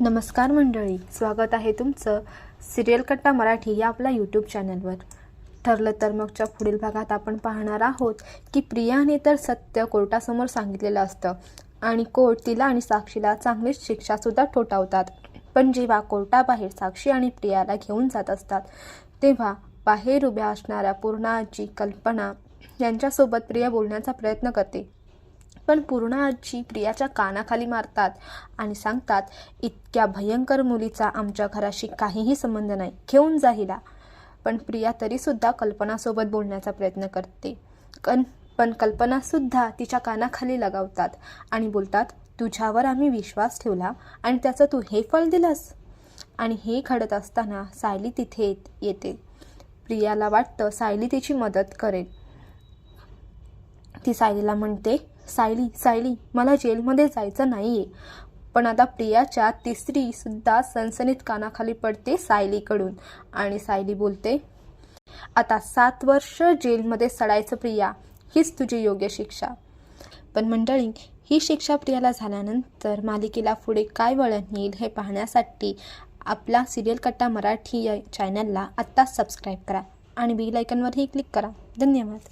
नमस्कार मंडळी स्वागत आहे तुमचं सिरियल कट्टा मराठी या आपल्या यूट्यूब चॅनलवर ठरलं तर मगच्या पुढील भागात आपण पाहणार आहोत की प्रियाने तर सत्य कोर्टासमोर सांगितलेलं असतं आणि कोर्ट तिला आणि साक्षीला चांगलीच शिक्षासुद्धा ठोठावतात. पण जेव्हा कोर्टाबाहेर साक्षी आणि प्रियाला घेऊन जात असतात तेव्हा बाहेर उभ्या असणाऱ्या पूर्णाची कल्पना यांच्यासोबत प्रिया बोलण्याचा प्रयत्न करते. पण पूर्ण आजी प्रियाच्या कानाखाली मारतात आणि सांगतात इतक्या भयंकर मुलीचा आमच्या घराशी काहीही संबंध नाही घेऊन जा हिला. पण प्रिया तरीसुद्धा कल्पनासोबत बोलण्याचा प्रयत्न करते. कन पण कल्पनासुद्धा तिच्या कानाखाली लगावतात आणि बोलतात तुझ्यावर आम्ही विश्वास ठेवला आणि त्याचं तू हे फळ दिलंस? आणि हे घडत असताना सायली तिथे येत येते. प्रियाला वाटतं सायली तिची मदत करेल. ती सायलीला म्हणते सायली सायली मला जेलमध्ये जायचं नाही आहे पण आता प्रियाच्या तिसरीसुद्धा सनसनीत कानाखाली पडते सायलीकडून. आणि सायली बोलते आता सात वर्ष जेलमध्ये सडायचं प्रिया हीच तुझी योग्य शिक्षा. पण मंडळी ही शिक्षा प्रियाला झाल्यानंतर मालिकेला पुढे काय वळण येईल हे पाहण्यासाठी आपला सिरियल कट्टा मराठी या चॅनलला आत्ताच सबस्क्राईब करा आणि बेल आयकनवरही क्लिक करा. धन्यवाद.